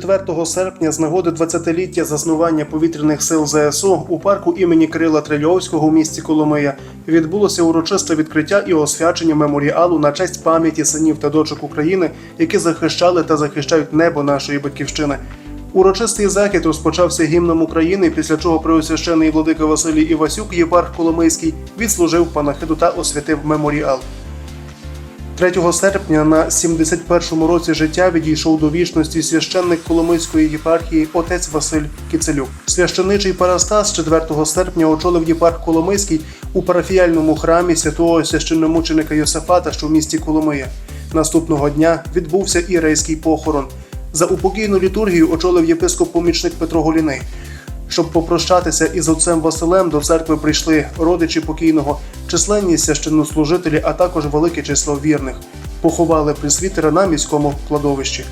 4 серпня з нагоди 20-ліття заснування повітряних сил ЗСУ у парку імені Кирила Трильовського у місті Коломия відбулося урочисте відкриття і освячення меморіалу на честь пам'яті синів та дочок України, які захищали та захищають небо нашої батьківщини. Урочистий захід розпочався гімном України, після чого преосвящений владика Василій Івасюк, єпарх Коломийський, відслужив панахиду та освятив меморіал. 3 серпня на 71-му році життя відійшов до вічності священник Коломийської єпархії отець Василь Кіцелюк. Священичий парастас 4 серпня очолив єпарх Коломийський у парафіяльному храмі святого священномученика Йосифата, що в місті Коломия. Наступного дня відбувся ірейський похорон. За упокійну літургію очолив єпископ-помічник Петро Голіний. Щоб попрощатися із отцем Василем, до церкви прийшли родичі покійного, численні священнослужителі, а також велике число вірних. Поховали присвітера на міському кладовищі.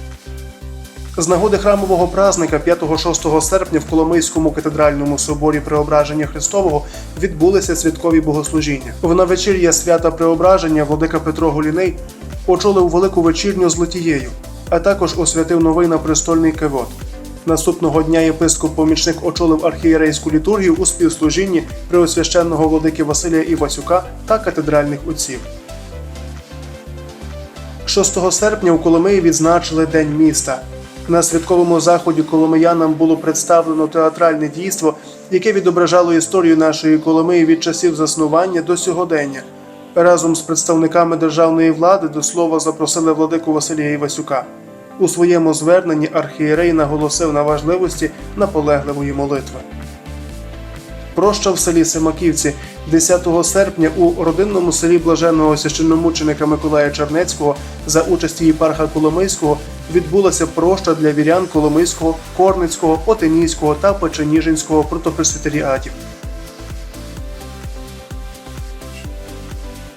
З нагоди храмового празника 5-6 серпня в Коломийському катедральному соборі Преображення Христового відбулися святкові богослужіння. В навечір'я свята Преображення владика Петро Голіней очолив велику вечірню з литією, а також освятив новий напрестольний кивот. Наступного дня єпископ-помічник очолив архієрейську літургію у співслужінні преосвященного владики Василія Івасюка та катедральних отців. 6 серпня у Коломиї відзначили День міста. На святковому заході коломиянам було представлено театральне дійство, яке відображало історію нашої Коломиї від часів заснування до сьогодення. Разом з представниками державної влади до слова запросили владику Василія Івасюка. У своєму зверненні архієрей наголосив на важливості наполегливої молитви. Проща в селі Семаківці 10 серпня у родинному селі блаженного священномученика Миколая Чернецького за участі єпарха Коломийського відбулася проща для вірян Коломийського, Корницького, Отинійського та Печеніжинського протопресвітеріатів.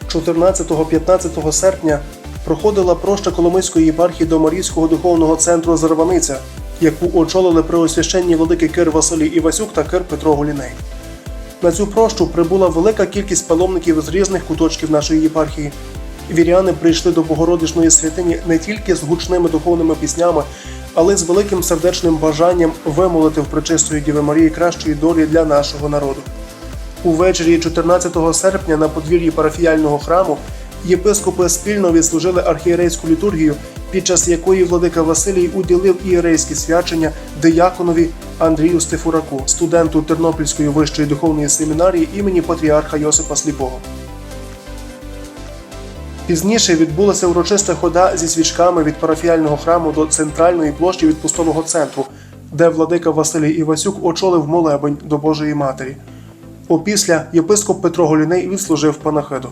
14-15 серпня проходила проща Коломийської єпархії до Марійського духовного центру Зарваниця, яку очолили преосвященні владики Кир Василій Івасюк та Кир Петро Голіней. На цю прощу прибула велика кількість паломників з різних куточків нашої єпархії. Віряни прийшли до Богородичної святині не тільки з гучними духовними піснями, але й з великим сердечним бажанням вимолити в причистої Діви Марії кращої долі для нашого народу. Увечері 14 серпня на подвір'ї парафіяльного храму єпископи спільно відслужили архієрейську літургію, під час якої владика Василій уділив ієрейські свячення дияконові Андрію Стефураку, студенту Тернопільської вищої духовної семінарії імені патріарха Йосипа Сліпого. Пізніше відбулася урочиста хода зі свічками від парафіяльного храму до центральної площі відпустового центру, де владика Василій Івасюк очолив молебень до Божої Матері. Опісля єпископ Петро Голіней відслужив панахиду.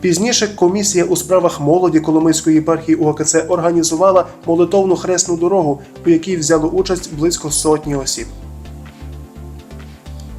Пізніше комісія у справах молоді Коломийської єпархії УАКЦ організувала молитовну хресну дорогу, у якій взяло участь близько сотні осіб.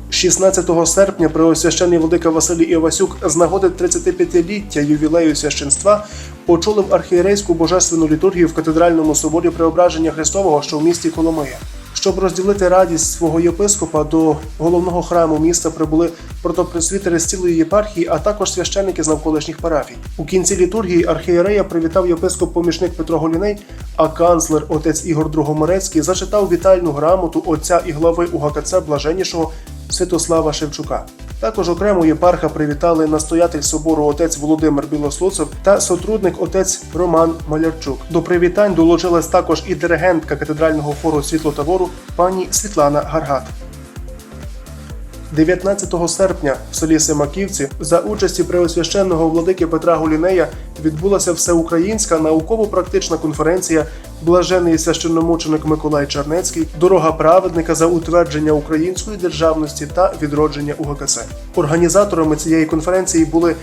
16 серпня преосвящений владика Василій Івасюк з нагоди 35-ліття ювілею священства очолив архієрейську божественну літургію в катедральному соборі Преображення Христового, що в місті Коломия. Щоб розділити радість свого єпископа до головного храму міста прибули протопресвітери з цілої єпархії, а також священники з навколишніх парафій. У кінці літургії архієрея привітав єпископ-помічник Петро Голіней, а канцлер отець Ігор Другоморецький зачитав вітальну грамоту отця і глави УГКЦ блаженнішого Святослава Шевчука. Також окремо єпарха привітали настоятель собору отець Володимир Білослуцев та сотрудник отець Роман Малярчук. До привітань долучилась також і диригентка катедрального фору світлотавору пані Світлана Гаргат. 19 серпня в селі Семаківці за участі преосвященного владики Петра Голінея відбулася всеукраїнська науково-практична конференція Блажений священномученик Миколай Чернецький Дорога праведника за утвердження української державності та відродження УГКЦ. Організаторами цієї конференції були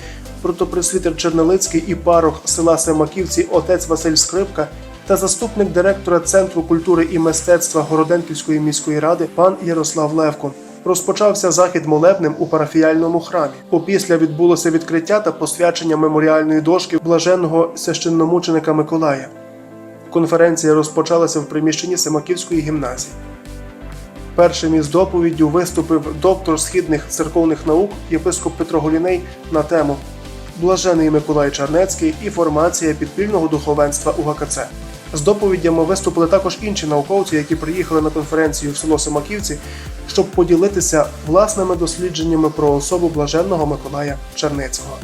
протопресвітер Чернелицький і парох села Семаківці отець Василь Скрипка та заступник директора Центру культури і мистецтва Городенківської міської ради пан Ярослав Левко. Розпочався захід молебнем у парафіяльному храмі. Опісля відбулося відкриття та посвячення меморіальної дошки блаженного священномученика Миколая. Конференція розпочалася в приміщенні Семаківської гімназії. Першим із доповіддю виступив доктор східних церковних наук єпископ Петро Голіней на тему Блажений Миколай Чернецький і формація підпільного духовенства УГКЦ. З доповідями виступили також інші науковці, які приїхали на конференцію в село Семаківці, щоб поділитися власними дослідженнями про особу блаженного Миколая Черницького.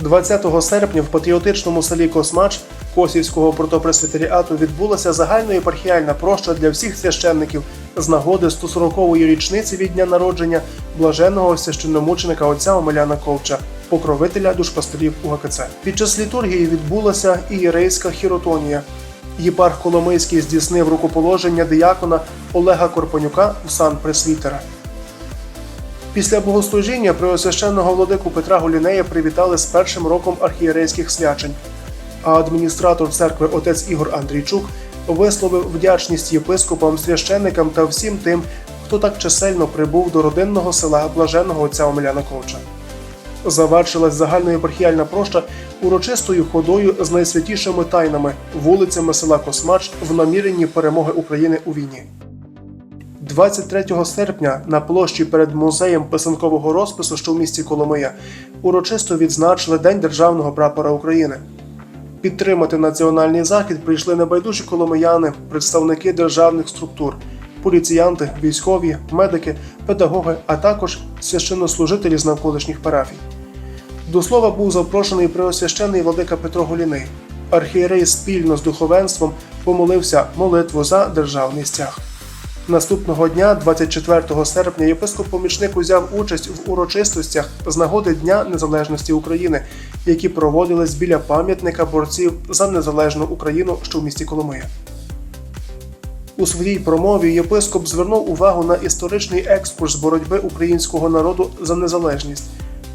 20 серпня в патріотичному селі Космач Косівського протопресвітеріату відбулася загальноєпархіальна проща для всіх священників з нагоди 140-ї річниці від дня народження блаженного священномученика отця Омеляна Ковча, покровителя душпастерів УГКЦ. Під час літургії відбулася ієрейська хіротонія. Єпарх Коломийський здійснив рукоположення диякона Олега Корпанюка в сан пресвітера. Після богослужіння преосвященного владику Петра Голінея привітали з першим роком архієрейських свячень. А адміністратор церкви отець Ігор Андрійчук висловив вдячність єпископам, священникам та всім тим, хто так чисельно прибув до родинного села блаженного отця Омеляна Ковча. Завершилась загальноєпархіальна проща урочистою ходою з найсвятішими тайнами вулицями села Космач в наміренні перемоги України у війні. 23 серпня на площі перед музеєм писанкового розпису, що в місті Коломия, урочисто відзначили День державного прапора України. Підтримати національний захід прийшли небайдужі коломияни, представники державних структур, поліціянти, військові, медики, педагоги, а також священнослужителі з навколишніх парафій. До слова був запрошений преосвящений владика Петро Голіний. Архієрей спільно з духовенством помолився молитву за державний стяг. Наступного дня, 24 серпня, єпископ-помічник узяв участь в урочистостях з нагоди Дня Незалежності України, які проводились біля пам'ятника борців за незалежну Україну, що в місті Коломия. У своїй промові єпископ звернув увагу на історичний екскурс боротьби українського народу за незалежність.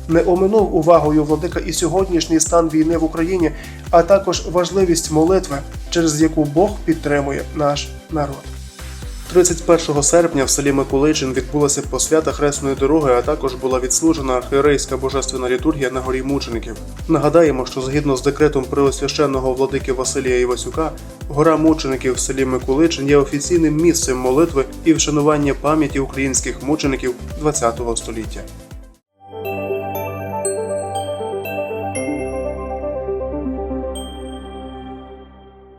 Не оминув увагою владика і сьогоднішній стан війни в Україні, а також важливість молитви, через яку Бог підтримує наш народ. 31 серпня в селі Миколичин відбулася посвята хресної дороги, а також була відслужена архієрейська божественна літургія на горі мучеників. Нагадаємо, що згідно з декретом преосвященного владики Василія Івасюка, гора мучеників в селі Миколичин є офіційним місцем молитви і вшанування пам'яті українських мучеників ХХ століття.